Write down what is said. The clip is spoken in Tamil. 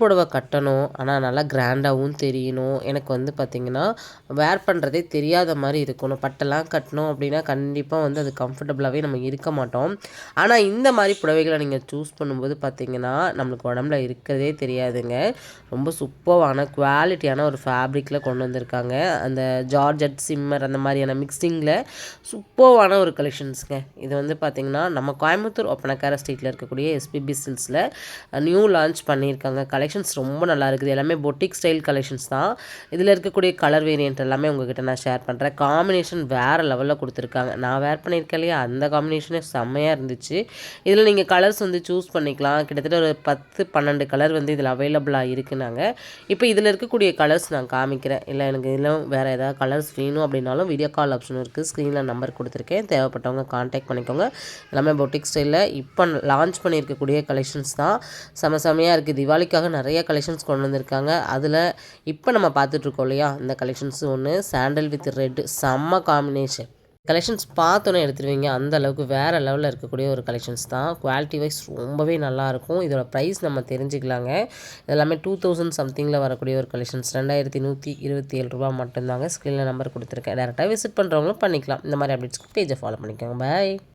புடவை கட்டணும் ஆனால் நல்லா கிராண்டாகவும் தெரியணும். எனக்கு வந்து பார்த்திங்கன்னா வேர் பண்ணுறதே தெரியாத மாதிரி இருக்கணும். பட்டெல்லாம் கட்டணும் அப்படின்னா கண்டிப்பாக வந்து அது கம்ஃபர்டபுளாகவே நம்ம இருக்க மாட்டோம். ஆனால் இந்த மாதிரி புடவைகளை நீங்கள் சூஸ் பண்ணும்போது பார்த்திங்கன்னா நம்மளுக்கு உடம்புல இருக்கிறதே தெரியாதுங்க. ரொம்ப சூப்பரான குவாலிட்டியான ஒரு ஃபேப்ரிக்கில் கொண்டு வந்திருக்காங்க. அந்த ஜார்ஜட் சிம்மர் அந்த மாதிரியான மிக்சிங்கில் சூப்பரான ஒரு கலெக்ஷன்ஸுங்க இது வந்து பார்த்திங்கன்னா நம்ம கோயம்புத்தூர் ஒப்பனக்கார ஸ்ட்ரீட்டில் இருக்கக்கூடிய எஸ்பிபி சில்ஸில் நியூ லான்ச் பண்ணியிருக்காங்க. கலெக்ஷன்ஸ் ரொம்ப நல்லா இருக்குது எல்லாமே பொட்டிக் ஸ்டைல் கலெக்ஷன்ஸ் தான். இதில் இருக்கக்கூடிய கலர் வேரியன்ட் எல்லாமே உங்ககிட்ட நான் ஷேர் பண்ணுறேன் காம்பினேஷன் வேறு லெவலில் கொடுத்துருக்காங்க. நான் வேர் பண்ணியிருக்கேன் இல்லையா? அந்த காம்பினேஷனே செம்மையாக இருந்துச்சு. இதில் நீங்கள் கலர்ஸ் வந்து சூஸ் பண்ணிக்கலாம். கிட்டத்தட்ட ஒரு பத்து பன்னெண்டு கலர் வந்து இதில் அவைலபிளாக இருக்குனாங்க. இப்போ இதில் இருக்கக்கூடிய கலர்ஸ் நான் காமிக்கிறேன். இல்லை எனக்கு இதில் வேறு ஏதாவது கலர்ஸ் வேணும் அப்படின்னாலும் வீடியோ கால் ஆப்ஷன் இருக்குது ஸ்க்ரீனில் நம்பர் கொடுத்துருக்கேன். தேவைப்பட்டவங்க கான்டாக்ட் பண்ணிக்கோங்க. எல்லாமே பொட்டிக் ஸ்டைலில் இப்போ லான்ச் பண்ணியிருக்கக்கூடிய கலெக்ஷன்ஸ் தான். செம செமையாக இருக்குது திவாலிக்காக நிறைய கலெக்ஷன்ஸ் கொண்டு வந்திருக்காங்க. அதில் இப்போ நம்ம பார்த்துட்ருக்கோம் இல்லையா? இந்த கலெக்ஷன்ஸ் ஒன்று சாண்டல் வித் ரெட் செம்ம காம்பினேஷன் கலெக்ஷன்ஸ் பார்த்தோன்னே எடுத்துருவீங்க. அந்த அளவுக்கு வேறு லெவலில் இருக்கக்கூடிய ஒரு கலெக்ஷன்ஸ் தான். குவாலிட்டி வைஸ் ரொம்பவே நல்லாயிருக்கும் இதோட ப்ரைஸ் நம்ம தெரிஞ்சுக்கலாங்க. எல்லாமே டூ தௌசண்ட் சம்திங்கில் வரக்கூடிய ஒரு கலெக்ஷன்ஸ் ரெண்டாயிரத்தி நூற்றி இருபத்தி ஏழு ரூபா மட்டும்தாங்க ஸ்க்ரீனில் நம்பர் கொடுத்துருக்கேன். டேரெக்டாக விசிட் பண்ணுறவங்களும் பண்ணிக்கலாம். இந்த மாதிரி அப்டேட்ஸ்க்கு பேஜை ஃபாலோ பண்ணிக்கோங்க. பாய்